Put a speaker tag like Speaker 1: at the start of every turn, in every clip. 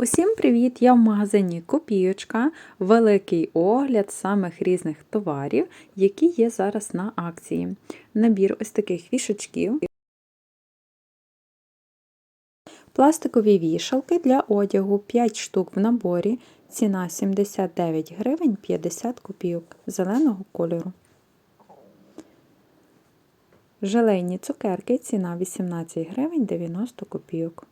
Speaker 1: Усім привіт! Я в магазині Копійочка. Великий огляд самих різних товарів, які є зараз на акції. Набір ось таких вішачків. Пластикові вішалки для одягу 5 штук в наборі. Ціна 79 гривень 50 копійок зеленого кольору. Желейні цукерки ціна 18 гривень 90 копійок.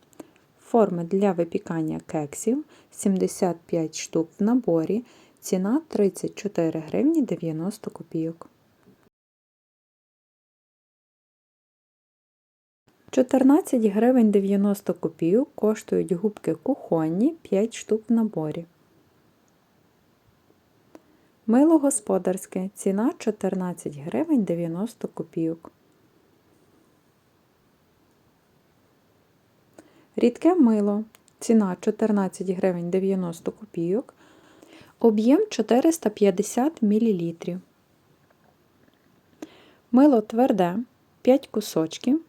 Speaker 1: Форми для випікання кексів 75 штук в наборі. Ціна 34 гривні 90 копійок. 14 гривень 90 копійок коштують губки кухонні 5 штук в наборі. Мило господарське. Ціна 14 гривень 90 копійок. Рідке мило. Ціна 14 гривень 90 копійок. Об'єм 450 мл. Мило тверде 5 кусочків.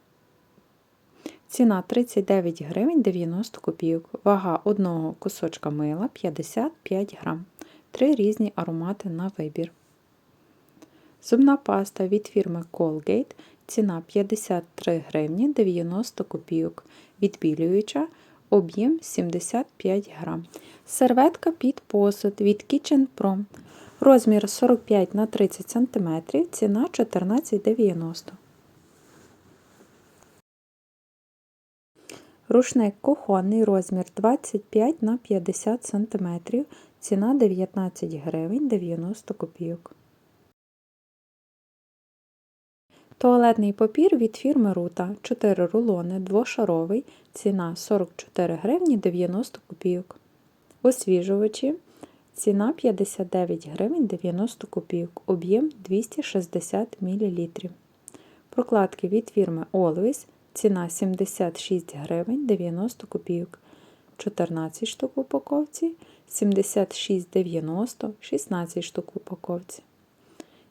Speaker 1: Ціна 39 гривень 90 копійок. Вага одного кусочка мила 55 грам. Три різні аромати на вибір. Зубна паста від фірми Colgate. Ціна 53 гривні 90 копійок. Відбілююча, об'єм 75 грам. Серветка під посуд від Kitchen Pro. Розмір 45 на 30 см, ціна 14,90. Рушник кухонний розмір 25 на 50 см, ціна 19 гривень 90 копійок. Туалетний папір від фірми Рута. 4 рулони, двошаровий, ціна 44 гривні 90 копійок. Освіжувачі. Ціна 59 гривень 90 копійок, об'єм 260 мл. Прокладки від фірми Always. Ціна 76 гривень 90 копійок. 14 штук в упаковці, 76,90 16 штук в упаковці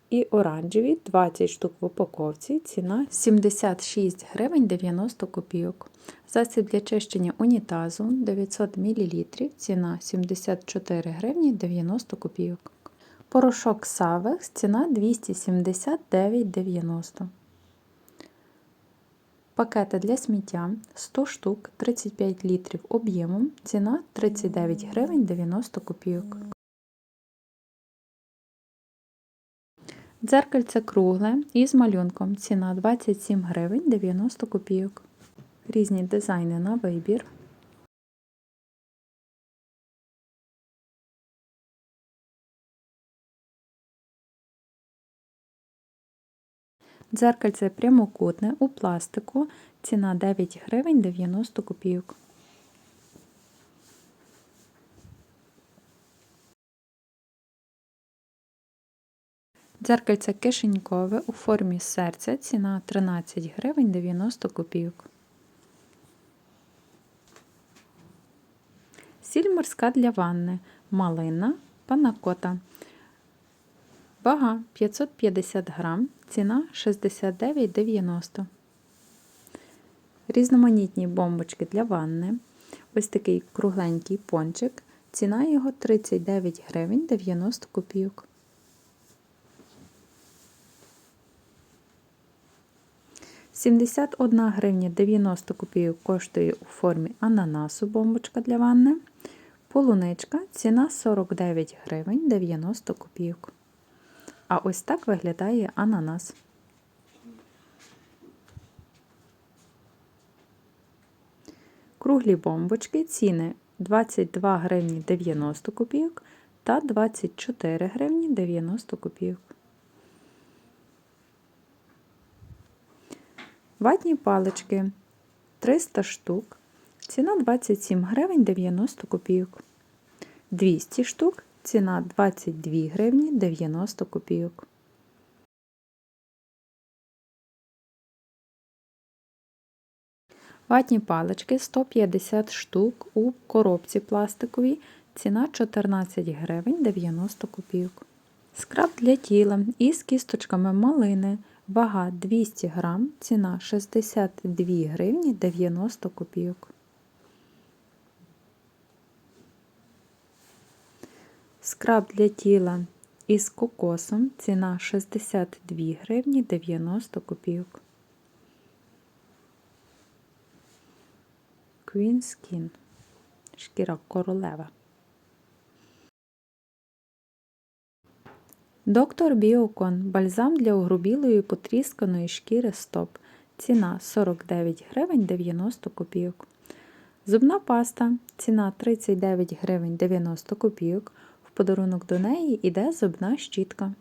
Speaker 1: і оранжеві 20 штук в упаковці, ціна 76 гривень 90 копійок. Засіб для чищення унітазу 900 мл, ціна 74 гривні 90 копійок. Порошок Савекс ціна 279,90. Пакети для сміття 100 штук 35 літрів об'ємом, ціна 39 гривень 90 копійок. Дзеркальце кругле із малюнком. Ціна 27 гривень 90 копійок. Різні дизайни на вибір. Дзеркальце прямокутне у пластику. Ціна 9 гривень 90 копійок. Дзеркальце кишенькове у формі серця, ціна 13 гривень 90 копійок. Сіль морська для ванни, малина, панакота. Вага 550 грам, ціна 69,90. Різноманітні бомбочки для ванни. Ось такий кругленький пончик. Ціна його 39 гривень 90 копійок. 71 гривня 90 копійок коштує у формі ананасу бомбочка для ванни. Полуничка ціна 49 гривень 90 копійок. А ось так виглядає ананас. Круглі бомбочки ціни 22 гривні 90 копійок та 24 гривні 90 копійок. Ватні палички 300 штук. Ціна 27 гривень 90 копійок. 200 штук. Ціна 22 гривні 90 копійок. Ватні палички 150 штук у коробці пластиковій. Ціна 14 гривень 90 копійок. Скраб для тіла із кісточками малини Вага 200 грам, ціна 62 гривні 90 копійок. Скраб для тіла із кокосом ціна 62 гривні 90 копійок. Queen Skin. Шкіра королева. Доктор Біокон. Бальзам для огрубілої потрісканої шкіри стоп. Ціна 49 гривень 90 копійок. Зубна паста. Ціна 39 гривень 90 копійок. В подарунок до неї йде зубна щітка.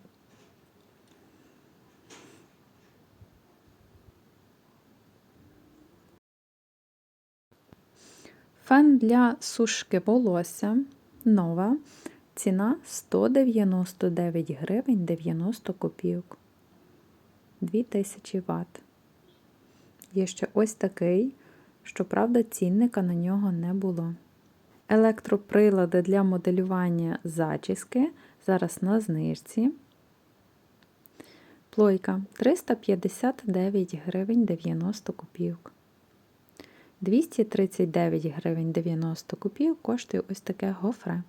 Speaker 1: Фен для сушки волосся. Нова. Ціна 199 гривень 90 копійок. 2000 Вт. Є ще ось такий, щоправда, цінника на нього не було. Електроприлади для моделювання зачіски. Зараз на знижці. Плойка 359 гривень 90 копійок. 239 гривень 90 копійок коштує ось таке гофре.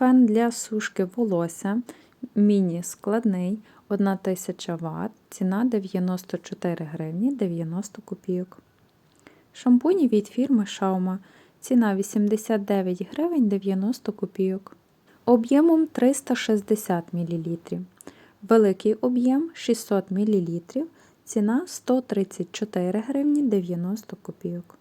Speaker 1: Фен для сушки волосся. Міні складний 1000 Вт. Ціна 94 гривні 90 копійок. Шампуні від фірми Шаума. Ціна 89 гривень 90 копійок. Об'ємом 360 мл. Великий об'єм 600 мл. Ціна 134 гривні 90 копійок.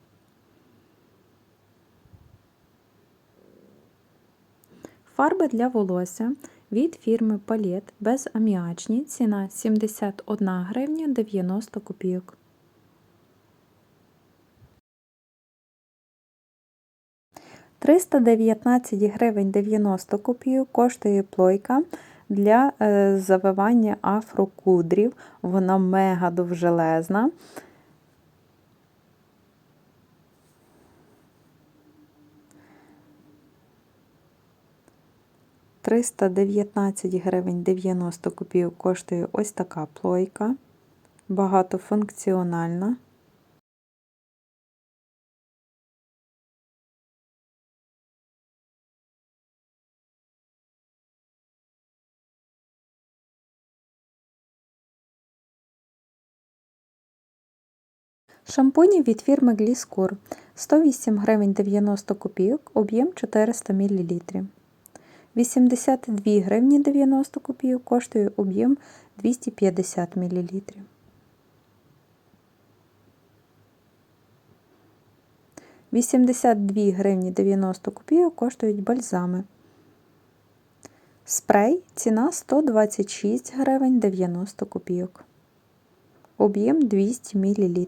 Speaker 1: Фарби для волосся від фірми Палет безаміачні. Ціна 71 гривня 90 копійок. Триста гривень 90 копійок коштує плойка для е, завивання афрокудрів. Вона мега довжелезна. 319 гривень 90 копійок коштує ось така плойка, багатофункціональна. Шампуні від фірми Гліскур 108 гривень 90 копійок, об'єм 400 мл. 82 гривні 90 копійок коштує об'єм 250 мл. Вісімдесят дві гривні 90 копійок коштують бальзами. Спрей ціна 126 гривень 90 копійок. Об'єм 200 мл.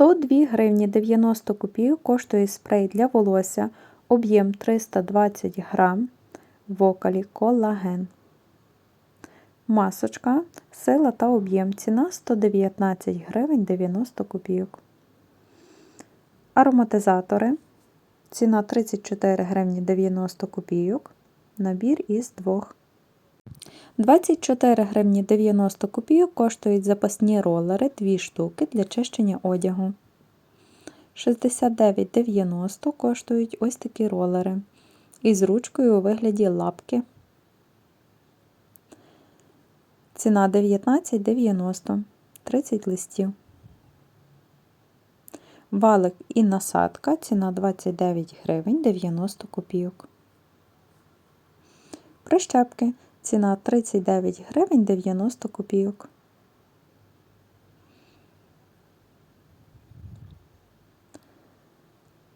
Speaker 1: 102 гривні 90 копійок коштує спрей для волосся, об'єм 320 грам, вокалі колаген. Масочка, сила та об'єм. Ціна 119 гривень 90 копійок. Ароматизатори. Ціна 34 гривні 90 копійок. Набір із двох. 24 гривні 90 копійок коштують запасні ролери 2 штуки для чищення одягу. 69,90 коштують ось такі ролери. Із ручкою у вигляді лапки. Ціна 19,90 30 листів. Валик і насадка. Ціна 29 гривень 90 копійок. Прищепки Ціна 39 гривень 90 копійок.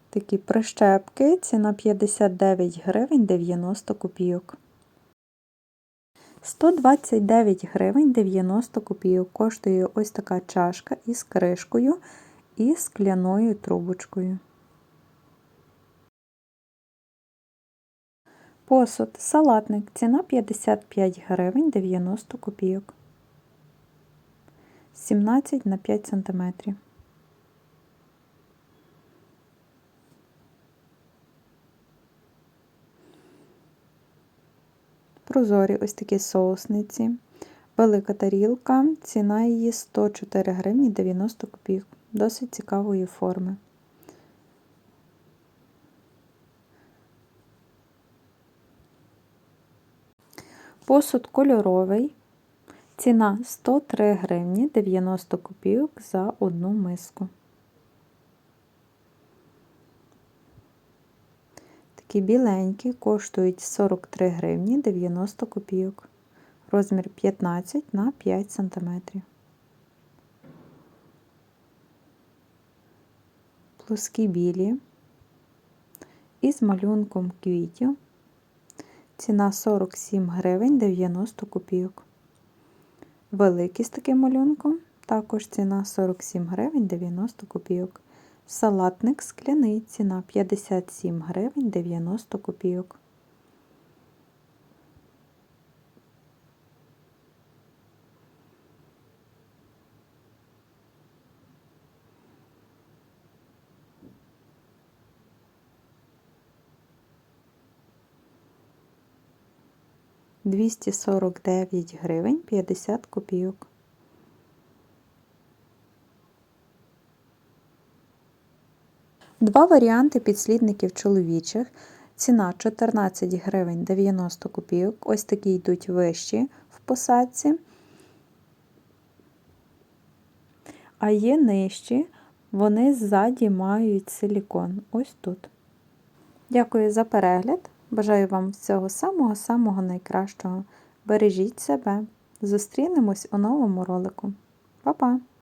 Speaker 1: Такі прищепки, ціна 59 гривень 90 копійок. 129 гривень 90 копійок коштує ось така чашка із кришкою і скляною трубочкою. Посуд, салатник, ціна 55 гривень 90 копійок. 17 на 5 сантиметрів. Прозорі ось такі соусниці. Велика тарілка, ціна її 104 гривні 90 копійок. Досить цікавої форми. Посуд кольоровий. Ціна 103 гривні 90 копійок за одну миску. Такі біленькі коштують 43 гривні 90 копійок. Розмір 15 на 5 см. Плоскі білі із малюнком квітів. Ціна 47 гривень 90 копійок. Великий з таким малюнком, також ціна 47 гривень 90 копійок. Салатник скляний, ціна 57 гривень 90 копійок. Двісті сорок дев'ять гривень п'ятдесят копійок. Два варіанти підслідників чоловічих. Ціна 14 гривень 90 копійок. Ось такі йдуть вищі в посадці. А є нижчі, вони ззаді мають силікон. Ось тут. Дякую за перегляд. Бажаю вам всього самого-самого найкращого. Бережіть себе. Зустрінемось у новому ролику. Па-па!